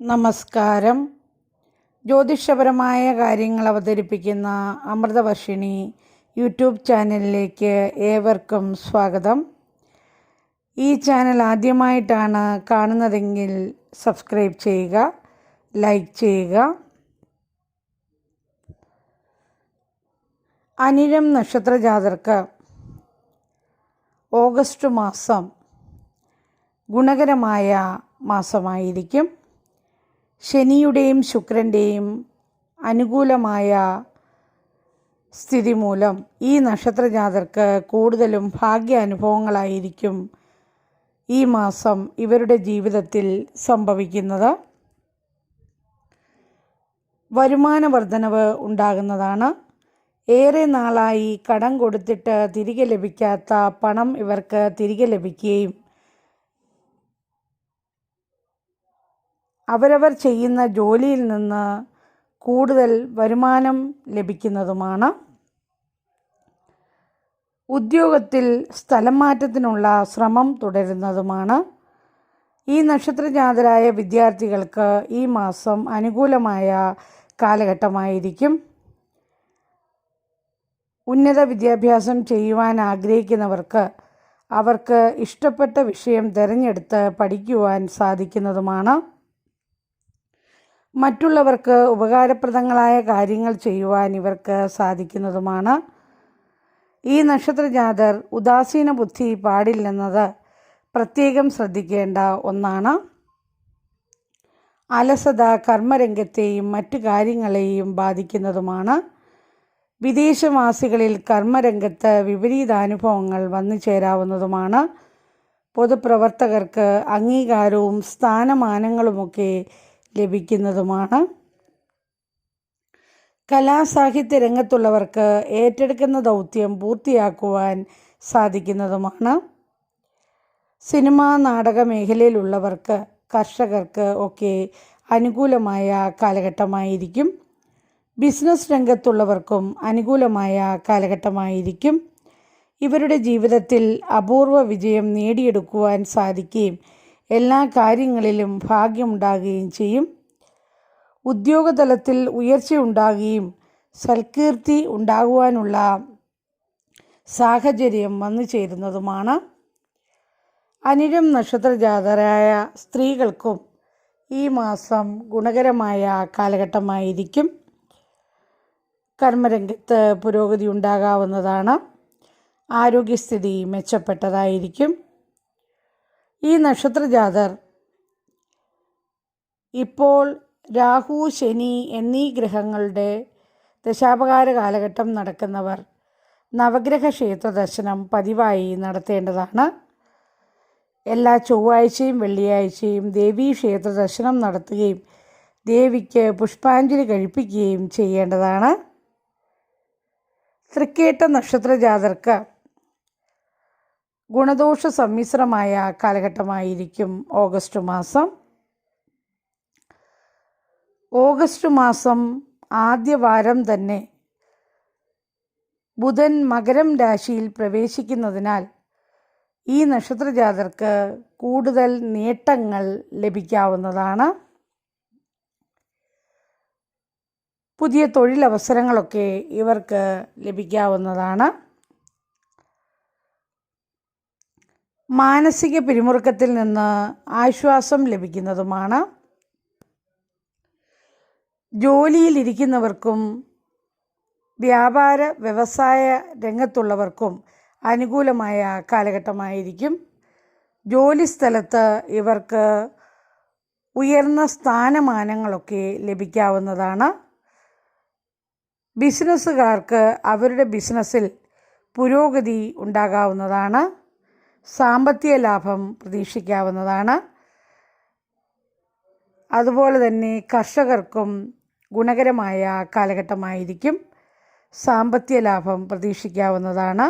നമസ്കാരം. ജ്യോതിഷപരമായ കാര്യങ്ങൾ അവതരിപ്പിക്കുന്ന അമൃതവർഷിണി യൂട്യൂബ് ചാനലിലേക്ക് ഏവർക്കും സ്വാഗതം. ഈ ചാനൽ ആദ്യമായിട്ടാണ് കാണുന്നതെങ്കിൽ സബ്സ്ക്രൈബ് ചെയ്യുക ലൈക്ക് ചെയ്യുക. അനിഴം നക്ഷത്രജാതർക്ക് ഓഗസ്റ്റ് മാസം ഗുണകരമായ മാസമായിരിക്കും. ശനിയുടെയും ശുക്രന്റെയും അനുകൂലമായ സ്ഥിതി മൂലം ഈ നക്ഷത്രജാതർക്ക് കൂടുതലും ഭാഗ്യ അനുഭവങ്ങളായിരിക്കും ഈ മാസം ഇവരുടെ ജീവിതത്തിൽ സംഭവിക്കുന്നത്. വരുമാന വർധനവ് ഉണ്ടാകുന്നതാണ്. ഏറെ നാളായി കടം കൊടുത്തിട്ട് തിരികെ ലഭിക്കാത്ത പണം ഇവർക്ക് തിരികെ ലഭിക്കുകയും അവരവർ ചെയ്യുന്ന ജോലിയിൽ നിന്ന് കൂടുതൽ വരുമാനം ലഭിക്കുന്നതുമാണ്. ഉദ്യോഗത്തിൽ സ്ഥലം മാറ്റത്തിനുള്ള ശ്രമം തുടരുന്നതുമാണ്. ഈ നക്ഷത്രജാതരായ വിദ്യാർത്ഥികൾക്ക് ഈ മാസം അനുകൂലമായ കാലഘട്ടമായിരിക്കും. ഉന്നത വിദ്യാഭ്യാസം ചെയ്യുവാൻ ആഗ്രഹിക്കുന്നവർക്ക് അവർക്ക് ഇഷ്ടപ്പെട്ട വിഷയം തിരഞ്ഞെടുത്ത് പഠിക്കുവാൻ സാധിക്കുന്നതുമാണ്. മറ്റുള്ളവർക്ക് ഉപകാരപ്രദങ്ങളായ കാര്യങ്ങൾ ചെയ്യുവാൻ ഇവർക്ക് സാധിക്കുന്നതുമാണ്. ഈ നക്ഷത്രജാതർ ഉദാസീന ബുദ്ധി പാടില്ലെന്നത് പ്രത്യേകം ശ്രദ്ധിക്കേണ്ട ഒന്നാണ്. അലസത കർമ്മരംഗത്തെയും മറ്റു കാര്യങ്ങളെയും ബാധിക്കുന്നതുമാണ്. വിദേശവാസികളിൽ കർമ്മരംഗത്ത് വിപരീതാനുഭവങ്ങൾ വന്നു ചേരാവുന്നതുമാണ്. പൊതുപ്രവർത്തകർക്ക് അംഗീകാരവും സ്ഥാനമാനങ്ങളുമൊക്കെ ലഭിക്കുന്നതുമാണ്. കലാസാഹിത്യ രംഗത്തുള്ളവർക്ക് ഏറ്റെടുക്കുന്ന ദൗത്യം പൂർത്തിയാക്കുവാൻ സാധിക്കുന്നതുമാണ്. സിനിമാ നാടക മേഖലയിലുള്ളവർക്ക് കർഷകർക്ക് ഒക്കെ അനുകൂലമായ കാലഘട്ടമായിരിക്കും. ബിസിനസ് രംഗത്തുള്ളവർക്കും അനുകൂലമായ കാലഘട്ടമായിരിക്കും. ഇവരുടെ ജീവിതത്തിൽ അപൂർവ വിജയം നേടിയെടുക്കുവാൻ സാധിക്കുകയും എല്ലാ കാര്യങ്ങളിലും ഭാഗ്യമുണ്ടാകുകയും ചെയ്യും. ഉദ്യോഗതലത്തിൽ ഉയർച്ച ഉണ്ടാകുകയും സൽകീർത്തി ഉണ്ടാകുവാനുള്ള സാഹചര്യം വന്നു ചേരുന്നതുമാണ്. അനിഴം നക്ഷത്രജാതരായ സ്ത്രീകൾക്കും ഈ മാസം ഗുണകരമായ കാലഘട്ടമായിരിക്കും. കർമ്മരംഗത്ത് പുരോഗതി ഉണ്ടാകാവുന്നതാണ്. ആരോഗ്യസ്ഥിതി മെച്ചപ്പെട്ടതായിരിക്കും. ഈ നക്ഷത്രജാതർ ഇപ്പോൾ രാഹു ശനി എന്നീ ഗ്രഹങ്ങളുടെ ദശാപകാര കാലഘട്ടം നടക്കുന്നവർ നവഗ്രഹ ക്ഷേത്ര ദർശനം പതിവായി നടത്തേണ്ടതാണ്. എല്ലാ ചൊവ്വാഴ്ചയും വെള്ളിയാഴ്ചയും ദേവീ ക്ഷേത്ര ദർശനം നടത്തുകയും ദേവിക്ക് പുഷ്പാഞ്ജലി കഴിപ്പിക്കുകയും ചെയ്യേണ്ടതാണ്. തൃക്കേട്ട നക്ഷത്രജാതർക്ക് ഗുണദോഷ സമ്മിശ്രമായ കാലഘട്ടമായിരിക്കും ഓഗസ്റ്റ് മാസം. ഓഗസ്റ്റ് മാസം ആദ്യ വാരം തന്നെ ബുധൻ മകരം രാശിയിൽ പ്രവേശിക്കുന്നതിനാൽ ഈ നക്ഷത്രജാതർക്ക് കൂടുതൽ നേട്ടങ്ങൾ ലഭിക്കാവുന്നതാണ്. പുതിയ തൊഴിലവസരങ്ങളൊക്കെ ഇവർക്ക് ലഭിക്കാവുന്നതാണ്. മാനസിക പിരിമുറുക്കത്തിൽ നിന്ന് ആശ്വാസം ലഭിക്കുന്നതുമാണ്. ജോലിയിലിരിക്കുന്നവർക്കും വ്യാപാര വ്യവസായ രംഗത്തുള്ളവർക്കും അനുകൂലമായ കാലഘട്ടമായിരിക്കും. ജോലിസ്ഥലത്ത് ഇവർക്ക് ഉയർന്ന സ്ഥാനമാനങ്ങളൊക്കെ ലഭിക്കാവുന്നതാണ്. ബിസിനസ്സുകാർക്ക് അവരുടെ ബിസിനസ്സിൽ പുരോഗതി ഉണ്ടാകാവുന്നതാണ്. സാമ്പത്തിക ലാഭം പ്രതീക്ഷിക്കാവുന്നതാണ്. അതുപോലെ തന്നെ കർഷകർക്കും ഗുണകരമായ കാലഘട്ടമായിരിക്കും സാമ്പത്തിക ലാഭം പ്രതീക്ഷിക്കാവുന്നതാണ്.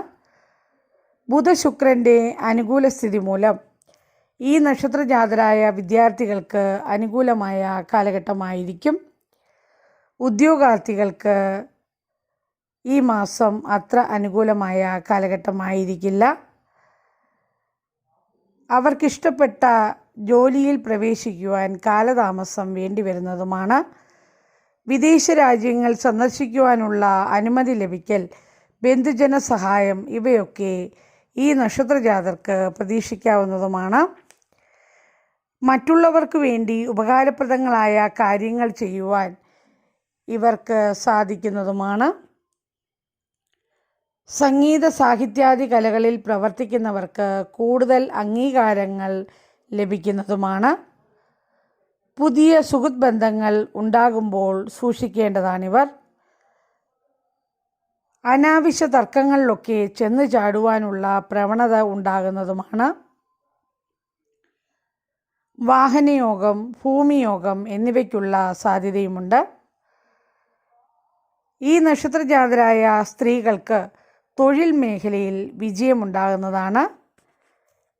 ബുധശുക്രന്റെ അനുകൂല സ്ഥിതി മൂലം ഈ നക്ഷത്രജാതരായ വിദ്യാർത്ഥികൾക്ക് അനുകൂലമായ കാലഘട്ടമായിരിക്കും. ഉദ്യോഗാർത്ഥികൾക്ക് ഈ മാസം അത്ര അനുകൂലമായ കാലഘട്ടമായിരിക്കില്ല. അവർക്കിഷ്ടപ്പെട്ട ജോലിയിൽ പ്രവേശിക്കുവാൻ കാലതാമസം വേണ്ടിവരുന്നതുമാണ് വിദേശ രാജ്യങ്ങൾ സന്ദർശിക്കുവാനുള്ള അനുമതി ലഭിക്കൽ ബന്ധുജന സഹായം ഇവയൊക്കെ ഈ നക്ഷത്രജാതർക്ക് പ്രതീക്ഷിക്കാവുന്നതുമാണ്. മറ്റുള്ളവർക്ക് വേണ്ടി ഉപകാരപ്രദങ്ങളായ കാര്യങ്ങൾ ചെയ്യുവാൻ ഇവർക്ക് സാധിക്കുന്നതുമാണ്. സംഗീത സാഹിത്യാദി കലകളിൽ പ്രവർത്തിക്കുന്നവർക്ക് കൂടുതൽ അംഗീകാരങ്ങൾ ലഭിക്കുന്നതുമാണ്. പുതിയ സുഹൃത് ബന്ധങ്ങൾ ഉണ്ടാകുമ്പോൾ സൂക്ഷിക്കേണ്ടതാണിവർ. അനാവശ്യ തർക്കങ്ങളിലൊക്കെ ചെന്ന് ചാടുവാനുള്ള പ്രവണത ഉണ്ടാകുന്നതുമാണ്. വാഹനയോഗം ഭൂമിയോഗം എന്നിവയ്ക്കുള്ള സാധ്യതയുമുണ്ട്. ഈ നക്ഷത്രജാതരായ സ്ത്രീകൾക്ക് തൊഴിൽ മേഖലയിൽ വിജയമുണ്ടാകുന്നതാണ്.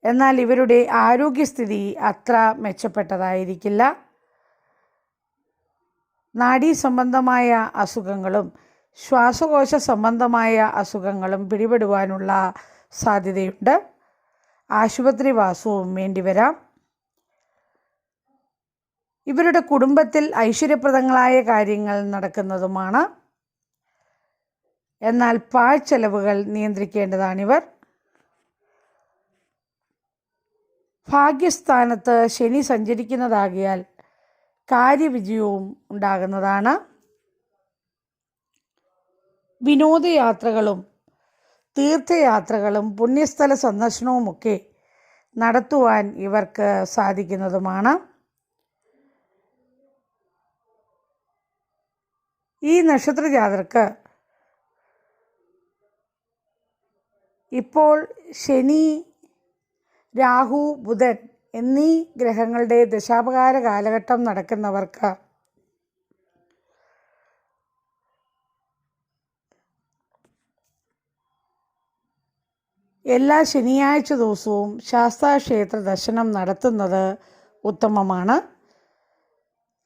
എന്നാൽ ഇവരുടെ ആരോഗ്യസ്ഥിതി അത്ര മെച്ചപ്പെട്ടതായിരിക്കില്ല. നാഡീ സംബന്ധമായ അസുഖങ്ങളും ശ്വാസകോശ സംബന്ധമായ അസുഖങ്ങളും പിടിപെടുവാനുള്ള സാധ്യതയുണ്ട്. ആശുപത്രി വാസവും വേണ്ടിവരാം ഇവരുടെ കുടുംബത്തിൽ ഐശ്വര്യപ്രദങ്ങളായ കാര്യങ്ങൾ നടക്കുന്നതുമാണ്. എന്നാൽ പാഴ്ചെലവുകൾ നിയന്ത്രിക്കേണ്ടതാണിവർ. ഭാഗ്യസ്ഥാനത്ത് ശനി സഞ്ചരിക്കുന്നതാകിയാൽ കാര്യവിജയവും ഉണ്ടാകുന്നതാണ്. വിനോദയാത്രകളും തീർത്ഥയാത്രകളും പുണ്യസ്ഥല സന്ദർശനവുമൊക്കെ നടത്തുവാൻ ഇവർക്ക് സാധിക്കുന്നതുമാണ്. ഈ നക്ഷത്രജാതർക്ക് ഇപ്പോൾ ശനി രാഹു ബുധൻ എന്നീ ഗ്രഹങ്ങളുടെ ദശാപകാര കാലഘട്ടം നടക്കുന്നവർക്ക് എല്ലാ ശനിയാഴ്ച ദിവസവും ശാസ്താക്ഷേത്ര ദർശനം നടത്തുന്നത് ഉത്തമമാണ്.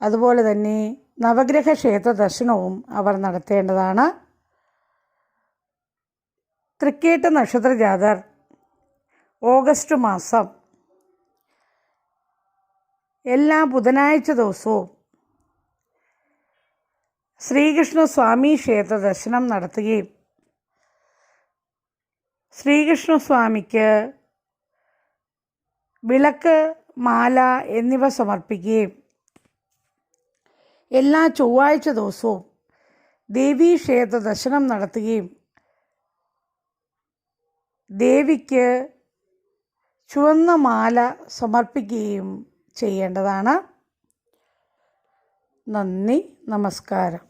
അതുപോലെ തന്നെ നവഗ്രഹ ക്ഷേത്ര ദർശനവും അവർ നടത്തേണ്ടതാണ്. തൃക്കേട്ട് നക്ഷത്ര ജാതർ ഓഗസ്റ്റ് മാസം. എല്ലാ ബുധനാഴ്ച ദിവസവും ശ്രീകൃഷ്ണ സ്വാമി ക്ഷേത്ര ദർശനം നടത്തുകയും ശ്രീകൃഷ്ണ സ്വാമിക്ക് വിളക്ക് മാല എന്നിവ സമർപ്പിക്കുകയും എല്ലാ ചൊവ്വാഴ്ച ദിവസവും ദേവീ ക്ഷേത്ര ദർശനം നടത്തുകയും ദേവിക്ക് ചുവന്ന മാല സമർപ്പിക്കുകയും ചെയ്യേണ്ടതാണ്. നന്ദി നമസ്കാരം.